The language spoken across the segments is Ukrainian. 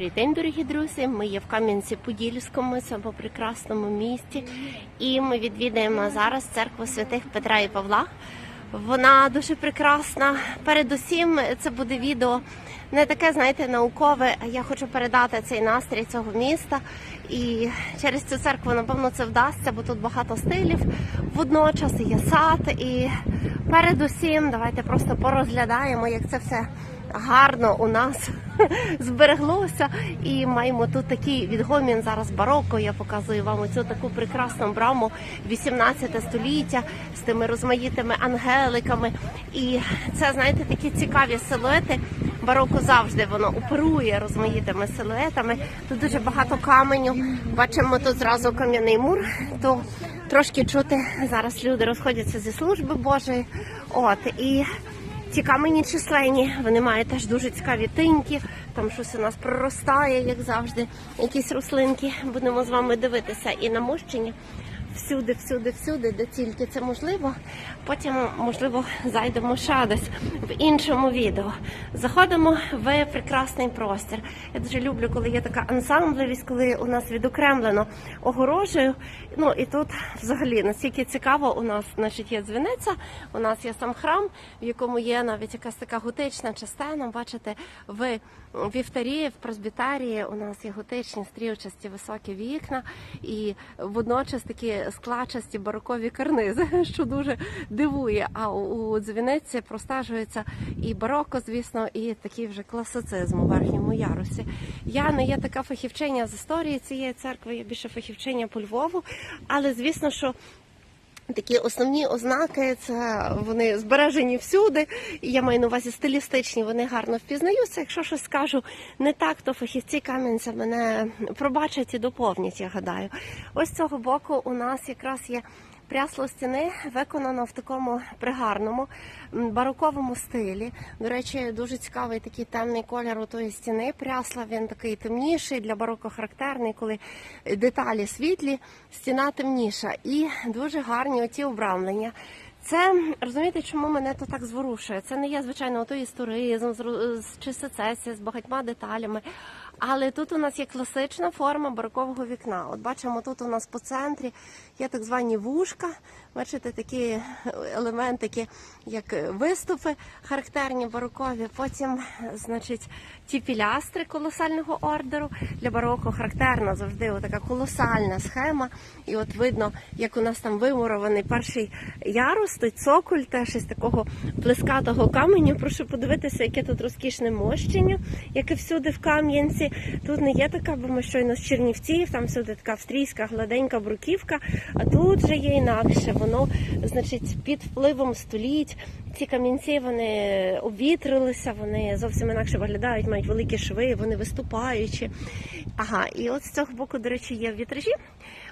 Добрий день, дорогі друзі. Ми є в Кам'янці-Подільському, цьому прекрасному місті, і ми відвідаємо зараз церкву святих Петра і Павла. Вона дуже прекрасна. Передусім, це буде відео не таке, знаєте, наукове. Я хочу передати цей настрій цього міста. І через цю церкву, напевно, це вдасться, бо тут багато стилів. Водночас є сад. І передусім, давайте просто порозглядаємо, як це все гарно у нас збереглося. І маємо тут такий відгомін зараз бароко. Я показую вам оцю таку прекрасну браму 18 століття з тими розмаїтими ангеликами. І це, знаєте, такі цікаві силуети. Бароко завжди воно оперує розмаїтими силуетами. Тут дуже багато каменю. Бачимо тут зразу кам'яний мур. То трошки чути зараз люди розходяться зі служби Божої. От і камені численні, вони мають теж дуже цікаві тиньки. Там щось у нас проростає, як завжди. Якісь рослинки. Будемо з вами дивитися і намощення. Всюди, всюди, всюди, де тільки це можливо. Потім, можливо, зайдемо ще десь в іншому відео. Заходимо в прекрасний простір. Я дуже люблю, коли є така ансамблевість, коли у нас відокремлено огорожею. Ну і тут взагалі настільки цікаво, у нас значить, є дзвіниця, у нас є сам храм, в якому є навіть якась така готична частина. Бачите, в вівтарі, в пресбітарії у нас є готичні стрілчасті високі вікна і водночас такі складчасті барокові карнизи, що дуже дивує. А у дзвіниці простежується і бароко, звісно, і такий вже класицизм у верхньому ярусі. Я не є така фахівчиня з історії цієї церкви, я більше фахівчиня по Львову, але звісно, що. Такі основні ознаки це вони збережені всюди. І я маю на увазі стилістичні, вони гарно впізнаються. Якщо щось скажу не так, то фахівці Кам'янця мене пробачать і доповнять, я гадаю. Ось цього боку у нас якраз є прясло стіни, виконано в такому пригарному бароковому стилі. До речі, дуже цікавий такий темний колір у тої стіни. Прясла він такий темніший для бароко характерний, коли деталі світлі, стіна темніша і дуже гарні оті обрамлення. Це розумієте, чому мене то так зворушує? Це не є звичайно той історизм чи сецесія з багатьма деталями. Але тут у нас є класична форма барокового вікна. От бачимо, тут у нас по центрі є так звані вушка. Бачите, такі елементики, як виступи, характерні барокові. Потім, значить, ті пілястри колосального ордеру. Для бароко характерна завжди така колосальна схема. І от видно, як у нас там вимурований перший ярус, той цоколь, теж із такого плескатого каменю. Прошу подивитися, яке тут розкішне мощення, яке всюди в Кам'янці. Тут не є така, бо ми щойно з Чернівців, там всюди така австрійська гладенька бруківка, а тут же є інакше. Воно, значить, під впливом століть. Ці камінці вони обвітрилися, вони зовсім інакше виглядають, мають великі шви, вони виступаючі. Ага, і от з цього боку, до речі, є вітражі.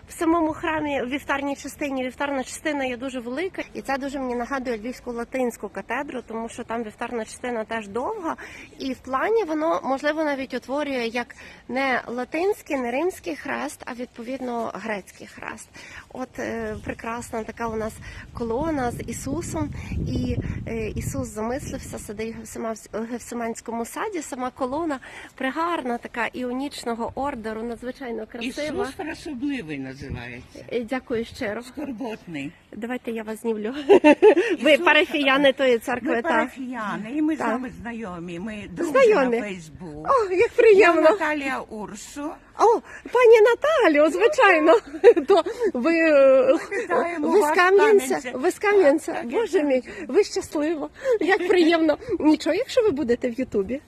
В самому храмі в вівтарній частині вівтарна частина є дуже велика, і це дуже мені нагадує львівську латинську катедру, тому що там вівтарна частина теж довга, і в плані воно можливо навіть утворює як не латинський, не римський хрест, а відповідно грецький хрест. От е, прекрасна така у нас колона з Ісусом, і е, Ісус замислився, сидить в Гефсима- в Гефсиманському саді. Сама колона пригарна, така іонічного ордеру, надзвичайно красива. Ісус особливий називається. Е, Дякую щиро. Скорботний. Давайте я вас знімлю. Ви парафіяни тої церкви, Ми так? парафіяни, і ми з вами знайомі. Ми друзі на Фейсбук. О, як Я. Наталія Урсу. О, пані Наталю, звичайно. То ви, е, Вітаємо ви з вас, Кам'янця? Кам'янця. Ви з Кам'янця? Так, так, Боже мій, ви щасливо. Як приємно. Нічого, якщо ви будете в Ютубі.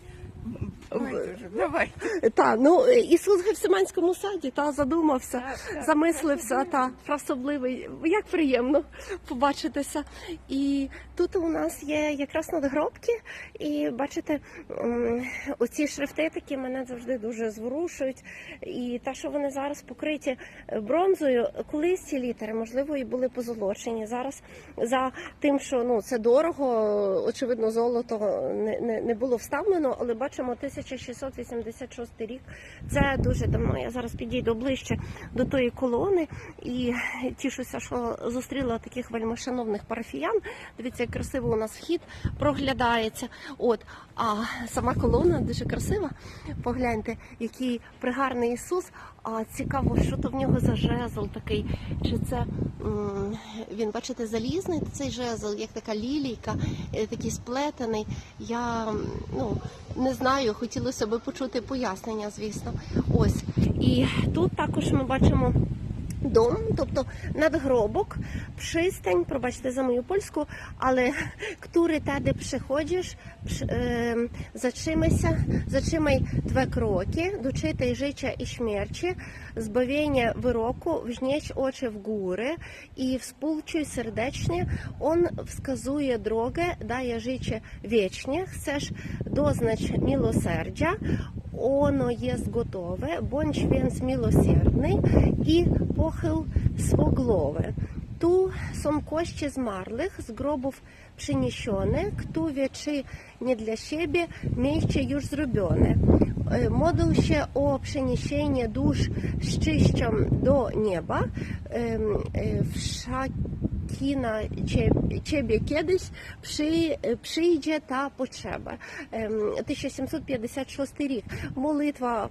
Ой, Давайте. Та, ну Ісус в Гефсиманському саді та задумався, Так, так, замислився та про особливий. Як приємно побачитися. І тут у нас є якраз надгробки, і бачите, оці шрифти такі мене завжди дуже зворушують. І те, що вони зараз покриті бронзою, колись ці літери, можливо, і були позолочені. Зараз за тим, що ну це дорого, очевидно, золото не, не, не було вставлено, але бачимо 1686 рік. Це дуже давно. Я зараз підійду ближче до тої колони і тішуся, що зустріла таких вельмишановних парафіян. Дивіться, як красиво у нас вхід проглядається. От, а сама колона дуже красива. Погляньте, який пригарний Ісус. А цікаво, що то в нього за жезл такий. Чи це він, бачите, залізний цей жезл, як така лілійка, е, такий сплетений. Я ну, не знаю, хотілося би почути пояснення, звісно. Ось. І тут також ми бачимо. Дом, тобто надгробок, пристань, пробачте за мою польську, але tedy przychodzisz, przy- em, zatrzymajся, zatrzymaj dwa kroki, doczytaj życia i śmierci, zbawienia wyroku, wznieś oczy w górę i współczuj serdecznie. On wskazuje drogę, daje życie wiecznie. Chcesz doznać miłosierdzia, ono jest gotowe, bądź więc miłosierny i pochyl swą głowę. Tu są kości zmarłych z grobów przyniesione, które czy nie dla siebie miejsce już zrobione. E, Modl się o przeniesienie dusz z czyścią do nieba. Em, na cie- ciebie kiedyś przy, przyjdzie ta. Ем, 1756 рік. Молитва,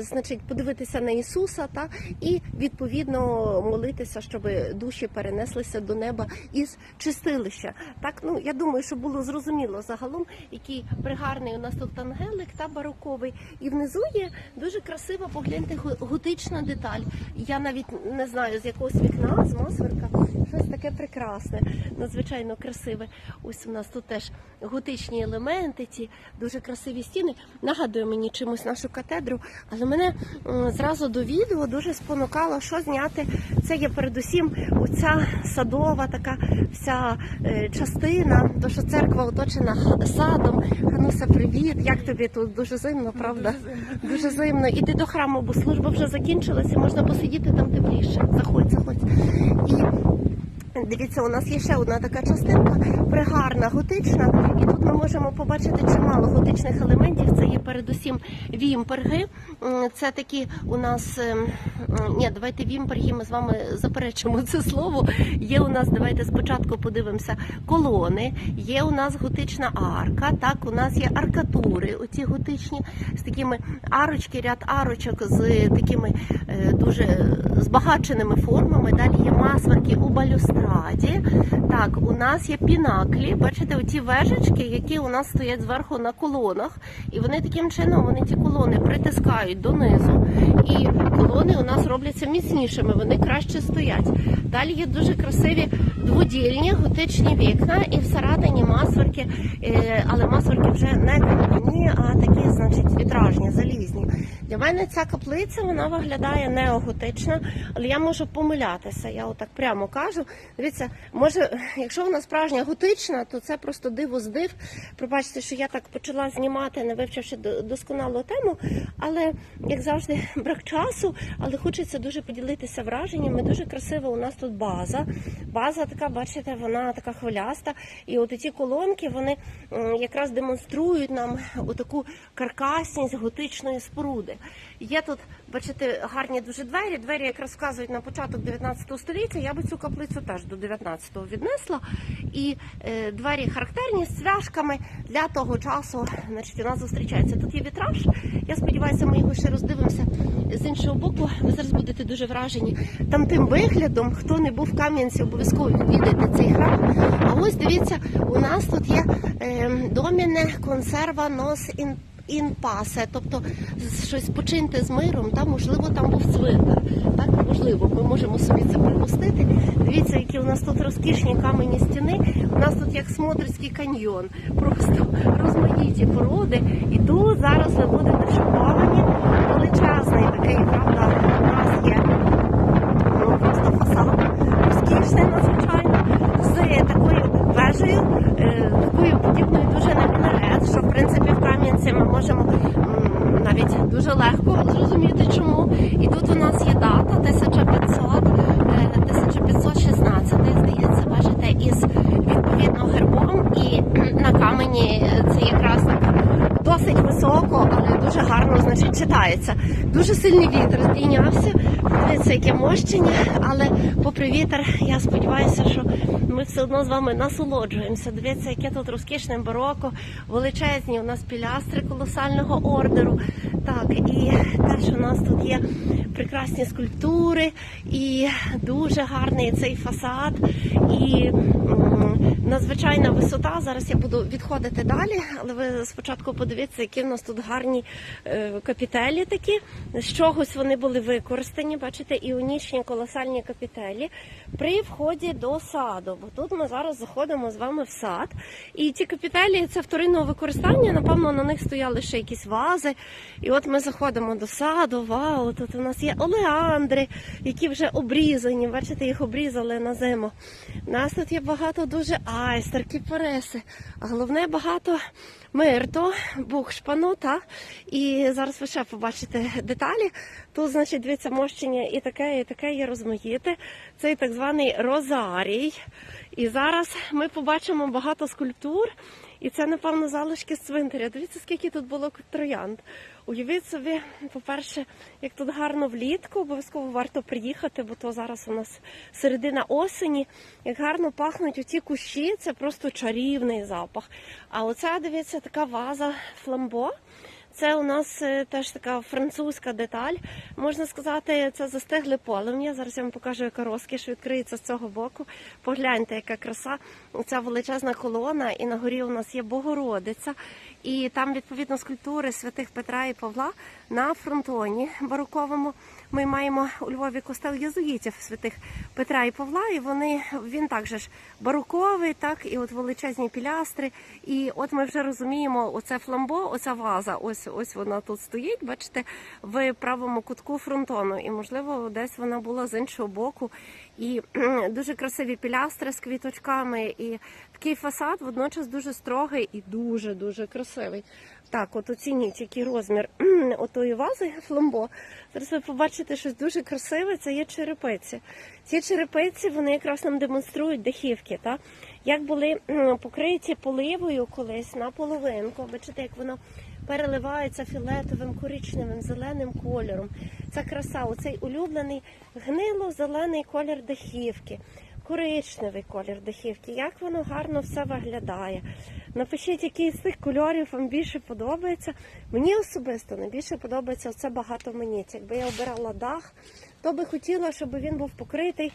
значить, подивитися на Ісуса та і відповідно молитися, щоб душі перенеслися до неба із чистилища. Так, ну я думаю, що було зрозуміло загалом, який пригарний у нас тут ангелик та бароковий. І внизу є дуже красива, погляньте, готична деталь. Я навіть не знаю з якогось вікна, з масверка. Таке прекрасне, надзвичайно красиве. Ось у нас тут теж готичні елементи, ці дуже красиві стіни. Нагадує мені чимось нашу катедру, але мене зразу до відео дуже спонукало, що зняти. Це є передусім оця садова така вся е, частина, то що церква оточена садом. Хануся, привіт! Як тобі тут дуже зимно, правда? Дуже зимно. Іди до храму, бо служба вже закінчилася, можна посидіти там тепліше. Заходь, заходь. І Дивіться, у нас є ще одна така частинка, пригарна, готична, і тут ми можемо побачити чимало готичних елементів. Це є передусім вімперги. Це такі у нас ем, ні, давайте вімперги. Ми з вами заперечимо це слово. Є у нас, давайте спочатку подивимося, колони. Є у нас готична арка. Так, у нас є аркатури, оці готичні з такими арочки, ряд арочок з такими е, дуже збагаченими формами. Далі є масверки у балюстраді. Так, у нас є пінаклі. Бачите, оці вежечки, які у нас стоять зверху на колонах, і вони таким чином вони ті колони притискають донизу. І колони у нас робляться міцнішими, вони краще стоять. Далі є дуже красиві дводільні готичні вікна, і всередині масверки, е, але масверки вже не кам'яні, а такі, значить, вітражні, залізні. Для мене ця каплиця вона виглядає неоготична, але я можу помилятися. Я отак прямо кажу. Дивіться, може, якщо вона справжня готична, то це просто диво з див. Пробачте, що я так почала знімати, не вивчивши до- досконало тему. Але як завжди, брак часу, але хочеться дуже поділитися враженнями. Дуже красива у нас тут база. База така, бачите, вона така хвиляста. І от ці колонки вони якраз демонструють нам отаку каркасність готичної споруди. Є тут, бачите, гарні дуже двері. Двері якраз вказують на початок 19 століття. Я би цю каплицю теж до 19-го віднесла. І е, двері характерні з цвяшками для того часу. Значить, у нас зустрічається. Тут є вітраж. Я сподіваюся, ми його ще роздивимося з іншого боку. Ви зараз будете дуже вражені. Там тим виглядом, хто не був в Кам'янці, обов'язково відвідайте цей храм. А ось дивіться, у нас тут є е, доміне консерва нос ін. Інпасе, тобто щось починьте з миром, та можливо там був цвинтар. Так можливо, ми можемо собі це припустити. Дивіться, які у нас тут розкішні камені стіни. У нас тут як Смотрицький каньйон, просто розмаїті породи. І тут зараз ви будете шоковані. Величезний такий, правда, у нас є ну, просто фасад розкішний надзвичайно з такою вежею, е, такою подібною дуже на мінарет, що в принципі в Кам'янці ми можемо навіть дуже легко зрозуміти чому. І тут у нас є дата 1500, е, 1516, здається, бачите, із відповідно гербом, і на камені це якраз так досить високо, гарно значить, читається. Дуже сильний вітер здійнявся. Дивіться, яке мощення, але попри вітер, я сподіваюся, що ми все одно з вами насолоджуємося. Дивіться, яке тут розкішне бароко, величезні у нас пілястри колосального ордеру. Так, і теж у нас тут є прекрасні скульптури, і дуже гарний цей фасад, і надзвичайна висота. Зараз я буду відходити далі, але ви спочатку подивіться, які в нас тут гарні е, капітелі такі. З чогось вони були використані. Бачите, іонічні колосальні капітелі при вході до саду. Бо тут ми зараз заходимо з вами в сад. І ці капітелі це вторинного використання. Напевно, на них стояли ще якісь вази. І от ми заходимо до саду. Вау, тут у нас є олеандри, які вже обрізані. Бачите, їх обрізали на зиму. У нас тут є багато дуже айстер, кіпареси, головне багато мирто, бухшпану, та і зараз ви ще побачите деталі. Тут, значить, дивіться, мощення і таке, і таке є розмаїте. Цей так званий розарій. І зараз ми побачимо багато скульптур. І це, напевно, залишки цвинтаря. Дивіться, скільки тут було троянд. Уявіть собі, по-перше, як тут гарно влітку, обов'язково варто приїхати, бо то зараз у нас середина осені. Як гарно пахнуть оці кущі, це просто чарівний запах. А оце, дивіться, така ваза фламбо. Це у нас е, теж така французька деталь. Можна сказати, це застигле полум'я. Зараз я вам покажу, яка розкіш відкриється з цього боку. Погляньте, яка краса. Ця величезна колона, і на горі у нас є Богородиця. І там відповідно скульптури святих Петра і Павла на фронтоні бароковому. Ми маємо у Львові костел єзуїтів святих Петра і Павла, і вони він також ж бароковий, так і от величезні пілястри. І от ми вже розуміємо, оце фламбо, оця ваза. Ось ось вона тут стоїть. Бачите, в правому кутку фронтону. І можливо, десь вона була з іншого боку. І дуже красиві пілястри з квіточками, і такий фасад водночас дуже строгий і дуже дуже красивий. Так, от оцініть, який розмір отої вази фламбо. Зараз ви побачите щось дуже красиве. Це є черепиці. Ці черепиці вони якраз нам демонструють дахівки. Так? Як були покриті поливою колись на половинку. Бачите, як воно переливається фіолетовим, коричневим, зеленим кольором. Ця краса, оцей улюблений гнило-зелений колір дахівки. Коричневий колір дахівки, як воно гарно все виглядає. Напишіть, який з цих кольорів вам більше подобається. Мені особисто найбільше подобається оце багатоманіття. Якби я обирала дах, то би хотіла, щоб він був покритий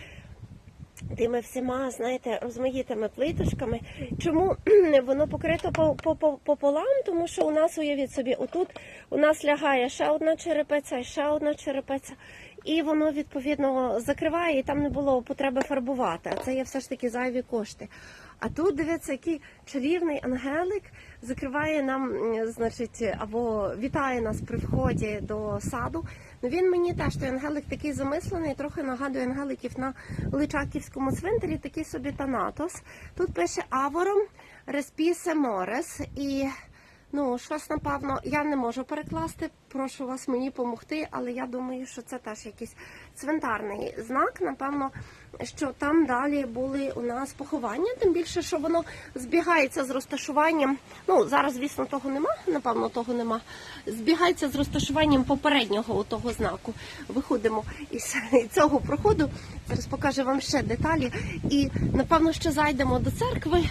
тими всіма, знаєте, розмаїтими плиточками. Чому воно покрито по- по- по- пополам? Тому що у нас, уявіть собі, отут у нас лягає ще одна черепиця і ще одна черепиця. І воно відповідно закриває, і там не було потреби фарбувати. А це є все ж таки зайві кошти. А тут дивіться, який чарівний ангелик закриває нам, значить, або вітає нас при вході до саду. Ну він мені теж той ангелик такий замислений, трохи нагадує ангеликів на Личаківському цвинтарі, такий собі Танатос. Тут пише Авором Респісе Морес і. Ну, щось, напевно, я не можу перекласти. Прошу вас мені допомогти, але я думаю, що це теж якийсь цвинтарний знак. Напевно, що там далі були у нас поховання, тим більше, що воно збігається з розташуванням. Ну, зараз, звісно, того нема, напевно, того нема. Збігається з розташуванням попереднього того знаку. Виходимо із цього проходу. Зараз покажу вам ще деталі. І напевно, ще зайдемо до церкви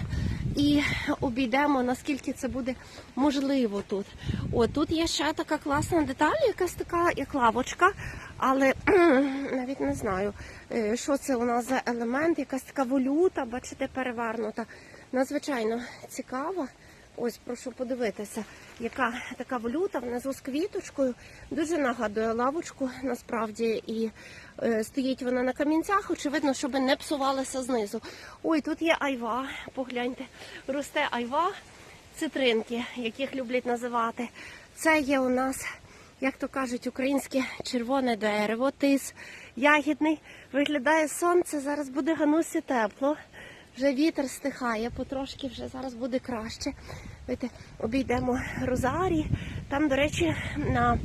і обійдемо, наскільки це буде можливо тут. О, тут є ще така класна деталь, якась така, як лавочка, але навіть не знаю, е, що це у нас за елемент, якась така волюта, бачите, перевернута. Надзвичайно цікава. Ось, прошу подивитися, яка така валюта внизу з квіточкою. Дуже нагадує лавочку насправді, і стоїть вона на камінцях, очевидно, щоб не псувалася знизу. Ой, тут є айва, погляньте, росте айва, цитринки, яких люблять називати. Це є у нас, як то кажуть, українське червоне дерево, тис ягідний. Виглядає сонце, зараз буде ганусі тепло. Вже вітер стихає, потрошки вже зараз буде краще. Видите, обійдемо розарій. Там, до речі, на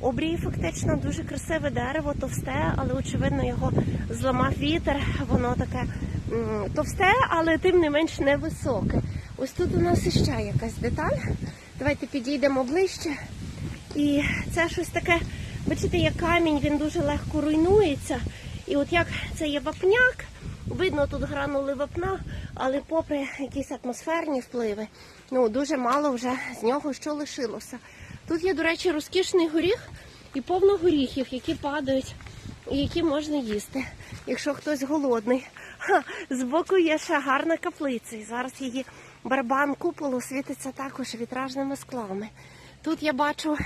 обрії фактично дуже красиве дерево, товсте, але очевидно його зламав вітер. Воно таке товсте, але тим не менш невисоке. Ось тут у нас іще якась деталь. Давайте підійдемо ближче І це щось таке, бачите, як камінь, він дуже легко руйнується. І от як це є вапняк, видно тут гранули вапна, але попри якісь атмосферні впливи, ну дуже мало вже з нього що лишилося. Тут є, до речі, розкішний горіх і повно горіхів, які падають і які можна їсти, якщо хтось голодний. Ха, збоку є ще гарна каплиця. І зараз її барабан куполу світиться також вітражними склами. Тут я бачу,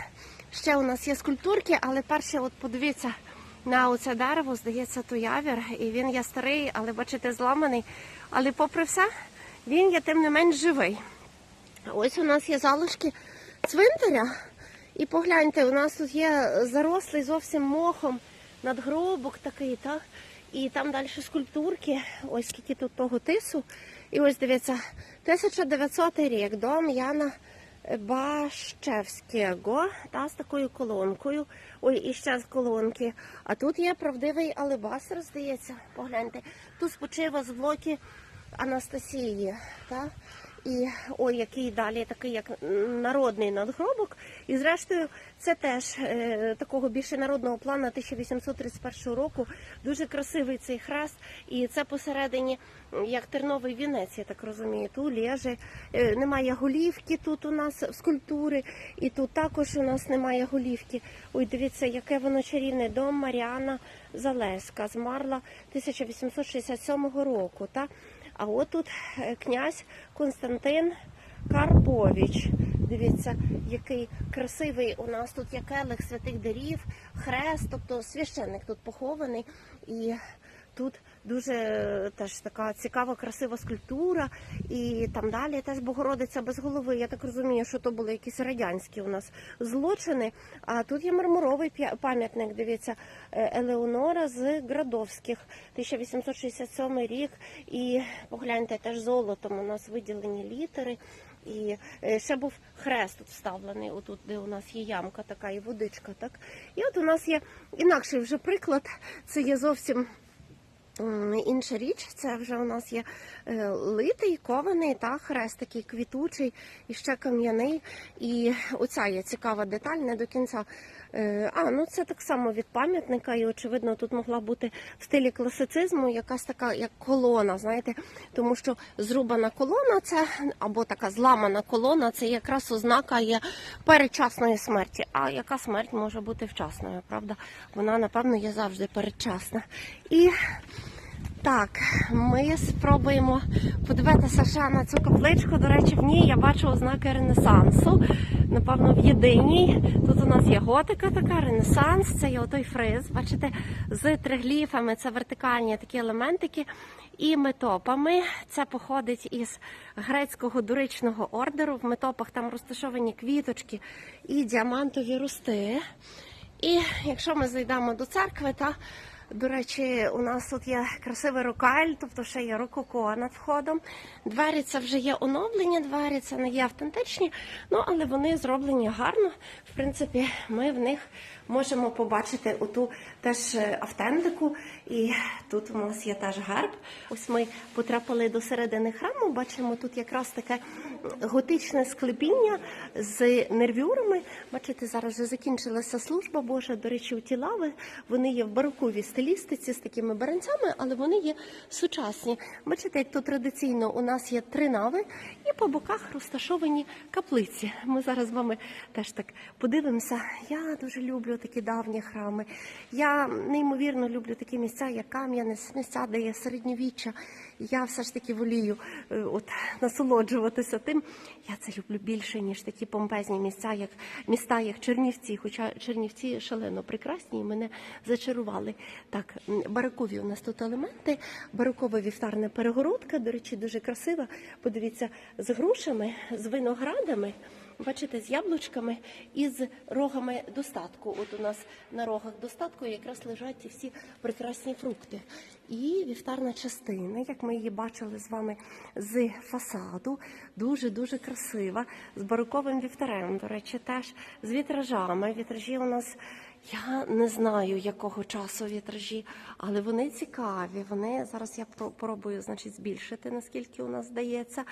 ще у нас є скульптурки, але перше, от подивіться на оце дерево, здається, то явір, і він є старий, але бачите, зламаний. Але попри все, він є тим не менш живий. Ось у нас є залишки цвинтаря. І погляньте, у нас тут є зарослий зовсім мохом надгробок такий, так? І там далі скульптурки, ось скільки тут того тису. І ось дивіться, 1900 рік, дом Яна Бащевського, та з такою колонкою. Ой, і ще з колонки. А тут є правдивий алебастр, здається. Погляньте. Тут спочива з блоки Анастасії. Та? І ой, який далі такий як народний надгробок. І зрештою, це теж е, такого більше народного плану 1831 року. Дуже красивий цей хрест. І це посередині, як терновий вінець, я так розумію. Тут лєже. Е, немає голівки тут у нас в скульптури, і тут також у нас немає голівки. Ой, дивіться, яке воно чарівне. Дом Маріана Залеська змарла 1867 року. Та? А от тут е, князь Константин Карпович. Дивіться, який красивий у нас тут є келих святих дарів, хрест, тобто священник тут похований. І тут дуже е, теж така цікава, красива скульптура. І там далі теж Богородиця без голови. Я так розумію, що то були якісь радянські у нас злочини. А тут є мармуровий пам'ятник. Дивіться, е, Елеонора з Градовських, 1867 рік. І погляньте, теж золотом у нас виділені літери. І е, ще був хрест тут вставлений, отут, де у нас є ямка така і водичка. Так? І от у нас є інакший вже приклад. Це є зовсім інша річ. Це вже у нас є е, литий, кований, та хрест такий квітучий і ще кам'яний. І оця є цікава деталь, не до кінця. Е, А, ну це так само від пам'ятника, і очевидно, тут могла бути в стилі класицизму якась така як колона, знаєте, тому що зрубана колона це або така зламана колона, це якраз ознака є передчасної смерті. А яка смерть може бути вчасною, правда? Вона, напевно, є завжди передчасна. І так, ми спробуємо подивитися ще на цю капличку. До речі, в ній я бачу ознаки Ренесансу. Напевно, в єдиній. Тут у нас є готика така, Ренесанс, це є отой фриз. Бачите, з тригліфами це вертикальні такі елементики. І метопами це походить із грецького доричного ордеру. В метопах там розташовані квіточки і діамантові рости. І якщо ми зайдемо до церкви, та до речі, у нас тут є красивий рокаль, тобто ще є рококо над входом. Двері це вже є оновлені двері, це не є автентичні, ну але вони зроблені гарно. В принципі, ми в них можемо побачити оту теж е, автентику. І тут у нас є теж герб. Ось ми потрапили до середини храму. Бачимо тут якраз таке готичне склепіння з нервюрами. Бачите, зараз вже закінчилася служба Божа. До речі, у ті лави вони є в бароковій стилістиці з такими баранцями, але вони є сучасні. Бачите, як тут традиційно у нас є три нави, і по боках розташовані каплиці. Ми зараз з вами теж так подивимося. Я дуже люблю такі давні храми. Я неймовірно люблю такі місця, як Кам'янець, місця, де є середньовіччя. Я все ж таки волію е, от насолоджуватися тим. Я це люблю більше ніж такі помпезні місця, як міста, як Чернівці. Хоча Чернівці шалено прекрасні і мене зачарували. Так, м, барокові у нас тут елементи, барокова вівтарна перегородка. До речі, дуже красива. Подивіться, з грушами, з виноградами. Бачите, з яблучками і з рогами достатку. От у нас на рогах достатку якраз лежать всі прекрасні фрукти. І вівтарна частина, як ми її бачили з вами з фасаду, дуже дуже красива, з бароковим вівтарем. До речі, теж з вітражами. Вітражі у нас. Я не знаю, якого часу вітражі, але вони цікаві. Вони зараз я про- пробую значить, збільшити, наскільки у нас здається.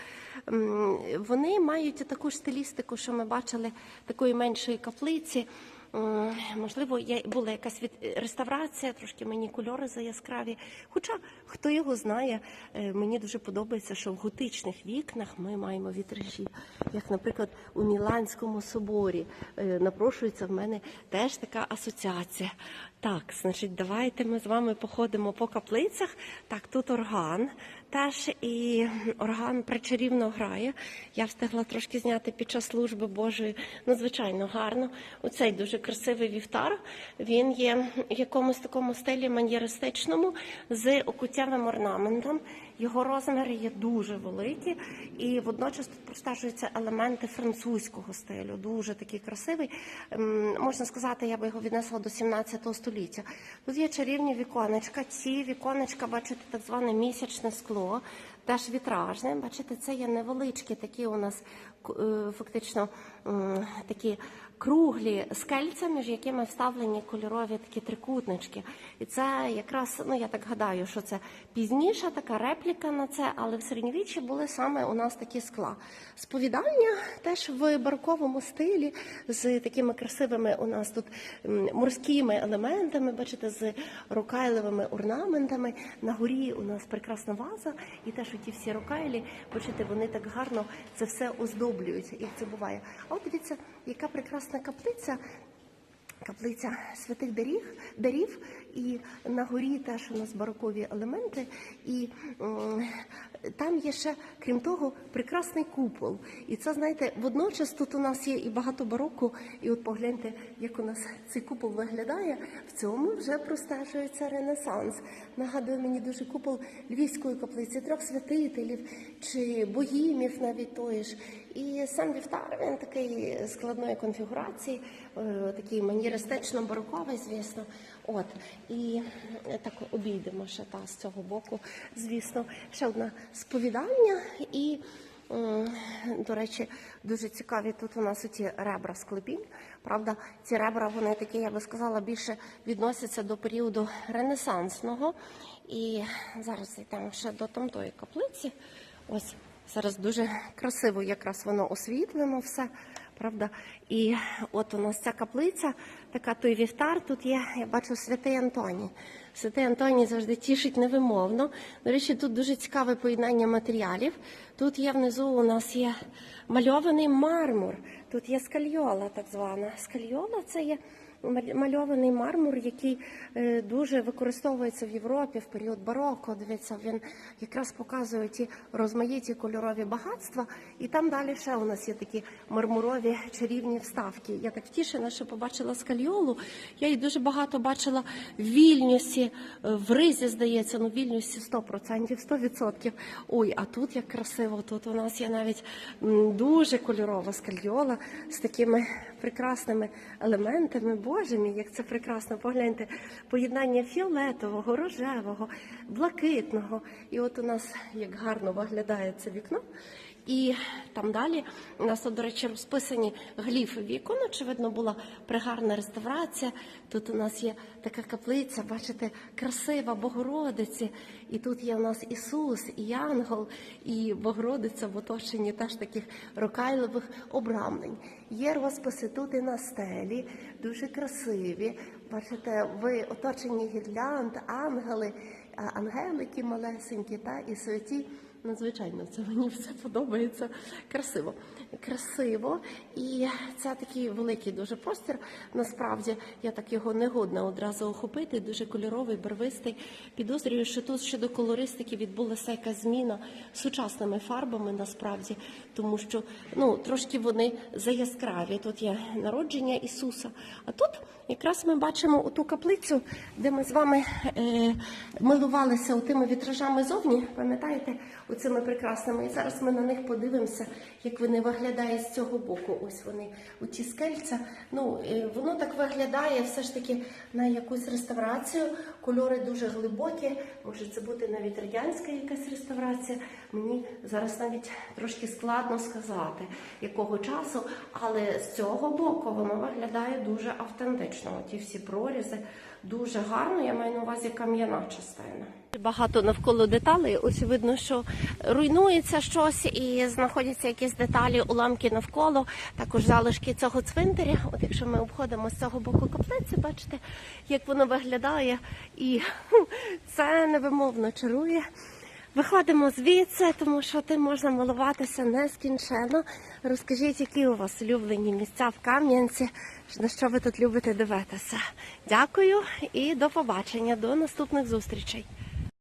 Вони мають таку ж стилістику що ми бачили такої меншої каплиці. М, Можливо, є була якась від реставрація, трошки мені кольори заяскраві. Хоча хто його знає, е, мені дуже подобається, що в готичних вікнах ми маємо вітражі, як, наприклад, у Міланському соборі. Е, Напрошується в мене теж така асоціація. Так, значить, давайте ми з вами походимо по каплицях. Так, тут орган теж і орган причарівно грає. Я встигла трошки зняти під час служби Божої. Ну, звичайно, гарно. Оцей дуже красивий вівтар. Він є в якомусь такому стилі маньєристичному з окуттєвим орнаментом. Його розміри є дуже великі, і водночас тут простежуються елементи французького стилю. Дуже такий красивий. Ем, Можна сказати, я би його віднесла до 17 століття. Тут є чарівні віконечка. Ці віконечка, бачите, так зване місячне скло, теж вітражне. Бачите, це є невеличкі такі у нас е, фактично такі круглі скельця, між якими вставлені кольорові такі трикутнички. І це якраз, ну я так гадаю, що це пізніша така репліка на це, але в середньовіччі були саме у нас такі скла. Сповідання теж в бароковому стилі з такими красивими у нас тут морськими елементами, бачите, з рукайливими орнаментами. На горі у нас прекрасна ваза, і теж ті всі рукайлі, бачите, вони так гарно це все оздоблюють, як це буває. А от дивіться, яка прекрасна каплиця. Каплиця святих дарів, дарів, і на горі теж у нас барокові елементи. І м, там є ще, крім того, прекрасний купол. І це, знаєте, водночас тут у нас є і багато бароку. І от погляньте, як у нас цей купол виглядає. В цьому вже простежується Ренесанс. Нагадує мені дуже купол Львівської каплиці, трьох святителів чи богімів навіть тої ж. І сам вівтар він такий складної конфігурації, е, такий манєристично бароковий, звісно. От і так обійдемо ще та з цього боку, звісно, ще одне сповідання і. До речі, дуже цікаві тут у нас оці ребра склепінь. Правда, ці ребра вони такі, я би сказала, більше відносяться до періоду ренесансного. І зараз йдемо ще до тамтої каплиці. Ось зараз дуже красиво якраз воно освітлено все. Правда, і от у нас ця каплиця, така той вівтар. Тут є, я бачу, святий Антоній. Святий Антоній завжди тішить невимовно. До речі, тут дуже цікаве поєднання матеріалів. Тут є внизу у нас є мальований мармур, тут є скальйола, так звана. Скальйола це є мальований мармур, який е, дуже використовується в Європі в період бароко. Дивіться, він якраз показує ті розмаїті кольорові багатства. І там далі ще у нас є такі мармурові чарівні вставки. Я так втішена, що побачила скальйолу. Я її дуже багато бачила в Вільнюсі, в Ризі, здається, ну в Вільнюсі 100%, 100%. Ой, а тут як красиво, тут у нас є навіть дуже кольорова скальйола з такими прекрасними елементами. Боже мій, як це прекрасно. Погляньте, поєднання фіолетового, рожевого, блакитного. І от у нас як гарно виглядає це вікно. І там далі у нас, до речі, розписані гліфи вікон. Очевидно, була пригарна реставрація. Тут у нас є така каплиця, бачите, красива Богородиці. І тут є у нас Ісус, і Янгол, і Богородиця в оточенні теж таких рокайливих обрамлень. Є розписи тут і на стелі, дуже красиві. Бачите, ви оточені гірлянд, ангели, ангелики малесенькі та і святі. Надзвичайно, це мені все подобається красиво. Красиво. І це такий великий дуже простір. Насправді я так його не годна одразу охопити. Дуже кольоровий, барвистий. Підозрюю, що тут щодо колористики відбулася якась зміна сучасними фарбами, насправді, тому що ну трошки вони заяскраві. Тут є народження Ісуса. А тут якраз ми бачимо оту каплицю, де ми з вами е, милувалися тими вітражами зовні. Пам'ятаєте, оцими прекрасними. І зараз ми на них подивимося, як вони виглядають з цього боку. Ось вони у ті скельця. Ну воно так виглядає, все ж таки на якусь реставрацію. Кольори дуже глибокі. Може це бути навіть радянська якась реставрація. Мені зараз навіть трошки складно сказати, якого часу, але з цього боку воно виглядає дуже автентично. Ті всі прорізи дуже гарно. Я маю на увазі кам'яна частина. Багато навколо деталей. Ось видно, що руйнується щось і знаходяться якісь деталі, уламки навколо. Також залишки цього цвинтаря. От якщо ми обходимо з цього боку каплиці, бачите, як воно виглядає, і це невимовно чарує. Виходимо звідси, тому що тим можна малуватися нескінченно. Розкажіть, які у вас улюблені місця в Кам'янці, на що ви тут любите дивитися. Дякую і до побачення, до наступних зустрічей.